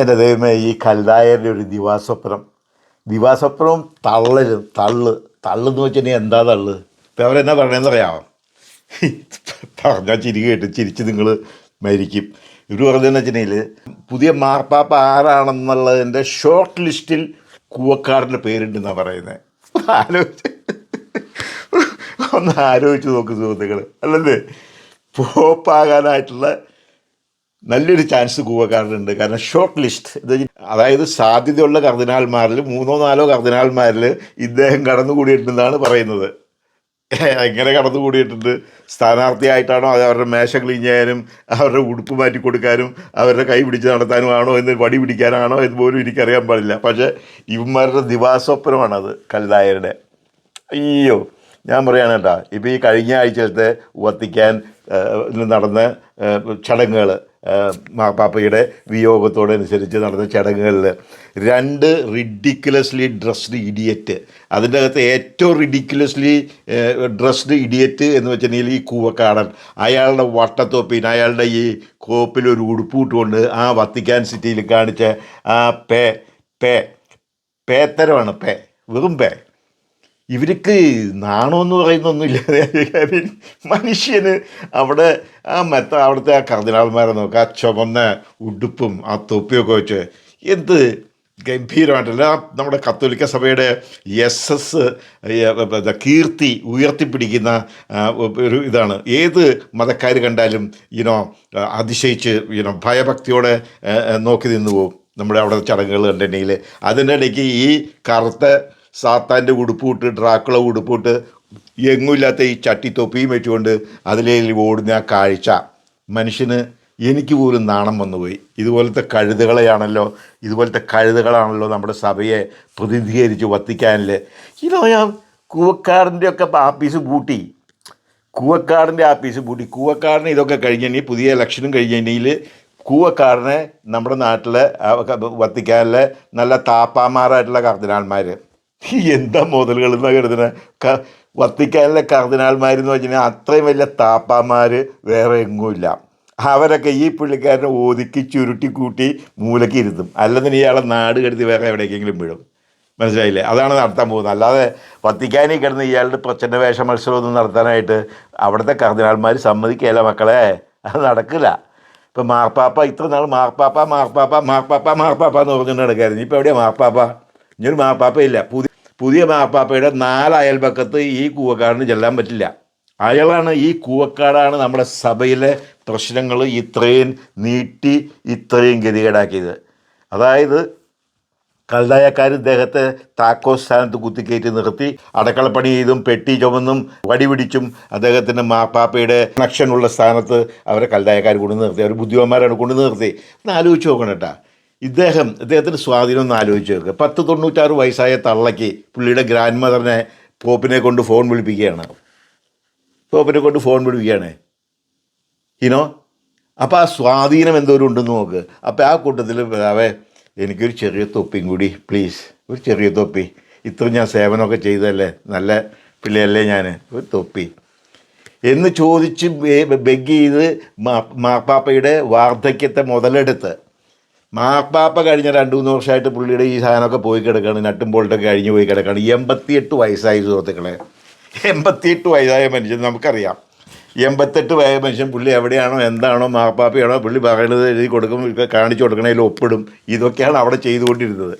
എന്റെ ദൈവമേ ഈ കല്ലായരുടെ ഒരു ദിവാസ്വപ്നം. ദിവാസ്വപ്നവും തള്ളലും തള്ള് തള്ളെന്ന് വെച്ചിട്ടുണ്ടെങ്കിൽ എന്താ തള്ള്? ഇപ്പം അവരെന്നാ പറയണമെന്ന് അറിയാമോ പറഞ്ഞാൽ ചിരി കേട്ട് ചിരിച്ച് നിങ്ങൾ മരിക്കും. ഇവർ പറഞ്ഞതെന്ന് വെച്ചിട്ടുണ്ടെങ്കിൽ പുതിയ മാർപ്പാപ്പ ആരാണെന്നുള്ളതിന്റെ ഷോർട്ട് ലിസ്റ്റിൽ കൂവക്കാടിന്റെ പേരുണ്ടെന്നാണ് പറയുന്നത് ആലോചിച്ച് ഒന്ന് ആലോചിച്ച് നോക്ക് സുഹൃത്തുക്കൾ അല്ലല്ലേ പോപ്പാകാനായിട്ടുള്ള നല്ലൊരു ചാൻസ് കൂവക്കാരനുണ്ട്. കാരണം ഷോർട്ട് ലിസ്റ്റ് അതായത് സാധ്യതയുള്ള കർദിനാൾമാരിൽ മൂന്നോ നാലോ കർദിനാൾമാരിൽ ഇദ്ദേഹം കടന്നുകൂടിയിട്ടുണ്ടെന്നാണ് പറയുന്നത്. എങ്ങനെ കടന്നുകൂടിയിട്ടുണ്ട്? സ്ഥാനാർത്ഥിയായിട്ടാണോ അത് അവരുടെ മേശ ക്ലീൻ ചെയ്യാനും അവരുടെ ഉടുപ്പ് മാറ്റി കൊടുക്കാനും അവരുടെ കൈ പിടിച്ച് നടത്താനും ആണോ എന്ന് വടി പിടിക്കാനാണോ എന്ന് പോലും എനിക്കറിയാൻ പാടില്ല. പക്ഷേ ഇവന്മാരുടെ ദിവാസ്വപ്നമാണത് കൽതായരുടെ. അയ്യോ ഞാൻ പറയാണ് കേട്ടോ ഇപ്പോൾ ഈ കഴിഞ്ഞ ആഴ്ചത്തെ വത്തിക്കാൻ നടന്ന ചടങ്ങുകൾ മാപ്പാപ്പയുടെ വിയോഗത്തോടനുസരിച്ച് നടന്ന ചടങ്ങുകളിൽ രണ്ട് റിഡിക്കുലസ്ലി ഡ്രസ്ഡ് ഇഡിയറ്റ് അതിന്റെ അകത്ത് ഏറ്റവും റിഡിക്കുലസ്ലി ഡ്രസ്ഡ് ഇഡിയറ്റ് എന്ന് വെച്ചിട്ടുണ്ടെങ്കിൽ ഈ കൂവക്കാടൻ. അയാളുടെ വട്ടത്തോപ്പിന് അയാളുടെ ഈ കോപ്പിലൊരു ഉടുപ്പൂട്ടുകൊണ്ട് ആ വത്തിക്കാൻ സിറ്റിയിൽ കാണിച്ച ആ പേ പേ പേത്തരമാണ് പേ വെറും പേ. ഇവർക്ക് നാണമെന്ന് പറയുന്നൊന്നുമില്ല. Mean, മനുഷ്യന് അവിടെ ആ മെത്ത അവിടുത്തെ ആ കർദിനാൾമാരെ നോക്കുക ആ ചുമന്ന ഉടുപ്പും ആ തൊപ്പിയൊക്കെ വെച്ച് എന്ത് ഗംഭീരമായിട്ടല്ല. നമ്മുടെ കത്തോലിക്ക സഭയുടെ എസ് എസ് കീർത്തി ഉയർത്തിപ്പിടിക്കുന്ന ഒരു ഇതാണ്. ഏത് മതക്കാർ കണ്ടാലും ഇനോ അതിശയിച്ച് ഇനോ ഭയഭക്തിയോടെ നോക്കി നിന്ന് പോകും. നമ്മുടെ അവിടെ ചടങ്ങുകൾ കണ്ടിട്ടുണ്ടെങ്കിൽ അതിന്റെ ഇടയ്ക്ക് ഈ കറുത്ത സാത്താന്റെ ഉടുപ്പിട്ട് ഡ്രാക്കുള ഉടുപ്പിട്ട് എങ്ങുമില്ലാത്ത ഈ ചട്ടിത്തൊപ്പിയും വെച്ചുകൊണ്ട് അതിലേ ഓടുന്ന ആ കാഴ്ച. മനുഷ്യന് എനിക്ക് പോലും നാണം വന്നുപോയി. ഇതുപോലത്തെ കഴുതുകളെയാണല്ലോ ഇതുപോലത്തെ കഴുതുകളാണല്ലോ നമ്മുടെ സഭയെ പ്രതിനിധീകരിച്ച് വത്തിക്കാനിൽ. ഇതോ ഞാൻ കൂവക്കാടിന്റെ ഒക്കെ ആപ്പീസ് പൂട്ടി കൂവക്കാടിന്റെ ആപ്പീസ് പൂട്ടി കൂവക്കാടിന് ഇതൊക്കെ കഴിഞ്ഞെങ്കിൽ പുതിയ ഇലക്ഷനും കഴിഞ്ഞെങ്കിൽ കൂവക്കാടിനെ നമ്മുടെ നാട്ടിലെ വത്തിക്കാനിലെ നല്ല താപ്പാമാരായിട്ടുള്ള കർദിനാൾമാർ. എന്താ മുതലുകൾ എന്നാ കരുതുന്നത് ക വത്തിക്കാനിലെ കർദിനാൾമാരെന്ന് വെച്ചാൽ അത്രയും വലിയ താപ്പാമാർ വേറെ എങ്ങുമില്ല അവരൊക്കെ ഈ പുള്ളിക്കാരനെ ഒതുക്കി ചുരുട്ടി കൂട്ടി മൂലയ്ക്ക് ഇരുത്തും. അല്ലെന്ന് ഇയാളെ നാട് കരുതി വേറെ എവിടേക്കെങ്കിലും വീഴും മനസ്സിലായില്ലേ? അതാണ് നടത്താൻ പോകുന്നത്. അല്ലാതെ വത്തിക്കാനിൽ കിടന്ന് ഇയാളുടെ പ്രച്ഛന്ന വേഷ മത്സരമൊന്നും നടത്താനായിട്ട് അവിടുത്തെ കർദിനാൾമാർ സമ്മതിക്കുകയില്ല മക്കളെ. അത് നടക്കില്ല. ഇപ്പം മാർപ്പാപ്പ ഇത്ര നാൾ മാർപ്പാപ്പ മാർപ്പാപ്പ മാർപ്പാപ്പ മാർപ്പാപ്പ എന്ന് പറഞ്ഞുകൊണ്ട് നടക്കായിരുന്നു. ഇപ്പോൾ എവിടെയാണ് മാർപ്പാപ്പ? ഇനിയൊരു മാർപ്പാപ്പ ഇല്ല പുതിയ പുതിയ മാർപ്പാപ്പയുടെ നാല് അയൽപക്കത്ത് ഈ കൂവക്കാടിന് ചെല്ലാൻ പറ്റില്ല. അയാളാണ് ഈ കൂവക്കാടാണ് നമ്മുടെ സഭയിലെ പ്രശ്നങ്ങൾ ഇത്രയും നീട്ടി ഇത്രയും ഗതികേടാക്കിയത്. അതായത് കൽതായക്കാർ ഇദ്ദേഹത്തെ താക്കോ സ്ഥാനത്ത് കുത്തിക്കയറ്റി നിർത്തി അടക്കളപ്പണി ചെയ്തും പെട്ടി ചുമന്നും വടി പിടിച്ചും അദ്ദേഹത്തിന്റെ മാപ്പാപ്പയുടെ കണക്ഷനുള്ള സ്ഥാനത്ത് അവരെ കൽതായക്കാർ കൊണ്ടു നിർത്തി അവർ ബുദ്ധിമാന്മാരാണ് കൊണ്ടു നിർത്തി. ഒന്ന് ആലോചിച്ച് നോക്കണം കേട്ടാ. ഇദ്ദേഹം ഇദ്ദേഹത്തിന്റെ സ്വാധീനം ഒന്ന് ആലോചിച്ച് നോക്കുക പത്ത് തൊണ്ണൂറ്റാറ് വയസ്സായ തള്ളയ്ക്ക് പുള്ളിയുടെ ഗ്രാൻഡ് മദറിനെ പോപ്പിനെ കൊണ്ട് ഫോൺ വിളിപ്പിക്കുകയാണ്. പോപ്പിനെ കൊണ്ട് ഫോൺ വിളിപ്പിക്കുകയാണ്. ഇനോ അപ്പോൾ ആ സ്വാധീനം എന്തോരം ഉണ്ടെന്ന് നോക്ക്. അപ്പോൾ ആ കൂട്ടത്തിൽ അവേ എനിക്കൊരു ചെറിയ തൊപ്പിയും കൂടി പ്ലീസ് ഒരു ചെറിയ തൊപ്പി. ഇത്ര ഞാൻ സേവനമൊക്കെ ചെയ്തതല്ലേ? നല്ല പിള്ളയല്ലേ ഞാൻ ഒരു തൊപ്പി. എന്ന് ചോദിച്ച് ബെഗ് ചെയ്ത് മാർപ്പാപ്പയുടെ വാർദ്ധക്യത്തെ മുതലെടുത്ത് മാർപ്പാപ്പ കഴിഞ്ഞ രണ്ട് മൂന്ന് വർഷമായിട്ട് പുള്ളിയുടെ ഈ സാധനമൊക്കെ പോയി കിടക്കുകയാണ് നട്ടും ബോൾട്ടൊക്കെ കഴിഞ്ഞ് പോയി കിടക്കുകയാണ് എൺപത്തിയെട്ട് വയസ്സായി സുഹൃത്തുക്കളെ. എൺപത്തിയെട്ട് വയസ്സായ മനുഷ്യൻ നമുക്കറിയാം. എൺപത്തെട്ട് വയ മനുഷ്യൻ പുള്ളി എവിടെയാണോ എന്താണോ മാപ്പാപ്പയാണോ പുള്ളി പറയുന്നത് എഴുതി കൊടുക്കും കാണിച്ചു കൊടുക്കണതിൽ ഒപ്പിടും. ഇതൊക്കെയാണ് അവിടെ ചെയ്തുകൊണ്ടിരുന്നത്.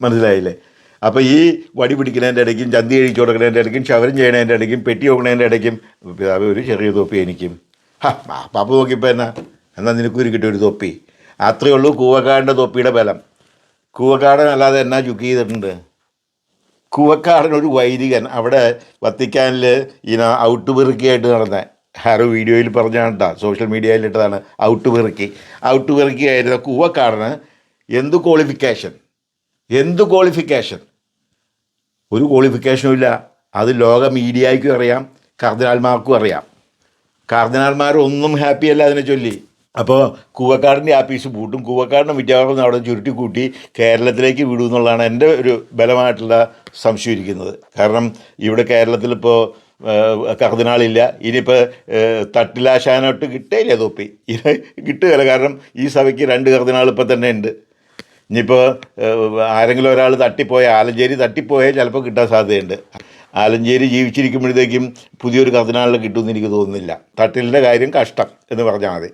മനസ്സിലായില്ലേ? അപ്പോൾ ഈ വടി പിടിക്കുന്നതിന്റെ ഇടയ്ക്കും ചന്തി കഴിച്ചു കൊടുക്കുന്നതിന്റെ ഇടയ്ക്കും ശവരം ചെയ്യണതിന്റെ ഇടയ്ക്കും പെട്ടി നോക്കണതിന്റെ ഇടയ്ക്കും പിതാവ് ഒരു ചെറിയ തൊപ്പി എനിക്കും. ഹാ പാപ്പ നോക്കിയപ്പോൾ എന്നാ? എന്നാൽ നിനക്കൊരു കിട്ടിയ ഒരു തൊപ്പി? അത്രയേ ഉള്ളൂ കൂവക്കാടിന്റെ തൊപ്പിയുടെ ബലം. കൂവക്കാടൻ അല്ലാതെ എന്നാ ചുക്ക് ചെയ്തിട്ടുണ്ട്? കൂവക്കാടൻ ഒരു വൈദികൻ. അവിടെ വത്തിക്കാനിൽ ഇന ഔട്ട് പെറുക്കിയായിട്ട് നടന്ന. ആരോ വീഡിയോയിൽ പറഞ്ഞാണ് കേട്ടോ സോഷ്യൽ മീഡിയയിൽ ഇട്ടതാണ് ഔട്ട് പെറുക്കി. ഔട്ട് പെറുക്കി ആയിരുന്ന കൂവക്കാടന് എന്ത് ക്വാളിഫിക്കേഷൻ എന്ത് ക്വാളിഫിക്കേഷൻ ഒരു ക്വാളിഫിക്കേഷനും ഇല്ല. അത് ലോക മീഡിയയ്ക്കും അറിയാം കർദിനാൾമാർക്കും അറിയാം. കാർദിനാൾമാർ ഹാപ്പിയല്ല അതിനെ ചൊല്ലി. അപ്പോൾ കൂവക്കാടിന്റെ ആപ്പീസ് പൂട്ടും. കൂവക്കാടിന്റെ മിക്കവാറും അവിടെ ചുരുട്ടി കൂട്ടി കേരളത്തിലേക്ക് വിടും എന്നുള്ളതാണ് എന്റെ ഒരു ബലമായിട്ടുള്ള സംശയം ഇരിക്കുന്നത് കാരണം ഇവിടെ കേരളത്തിൽ ഇപ്പോൾ കർദിനാളില്ല. ഇനിയിപ്പോൾ തട്ടിലാശാനോട്ട് കിട്ടേയില്ല തൊപ്പി. ഇത് കിട്ടുകയില്ല. കാരണം ഈ സഭയ്ക്ക് രണ്ട് കർദിനാൾ ഇപ്പം തന്നെ ഉണ്ട്. ഇനിയിപ്പോൾ ആരെങ്കിലും ഒരാൾ തട്ടിപ്പോയ ആലഞ്ചേരി തട്ടിപ്പോയാൽ ചിലപ്പോൾ കിട്ടാൻ സാധ്യതയുണ്ട്. ആലഞ്ചേരി ജീവിച്ചിരിക്കുമ്പോഴത്തേക്കും പുതിയൊരു കർദിനാളിനെ കിട്ടുമെന്ന് എനിക്ക് തോന്നുന്നില്ല. തട്ടിലിന്റെ കാര്യം കഷ്ടം എന്ന് പറഞ്ഞാൽ മതി.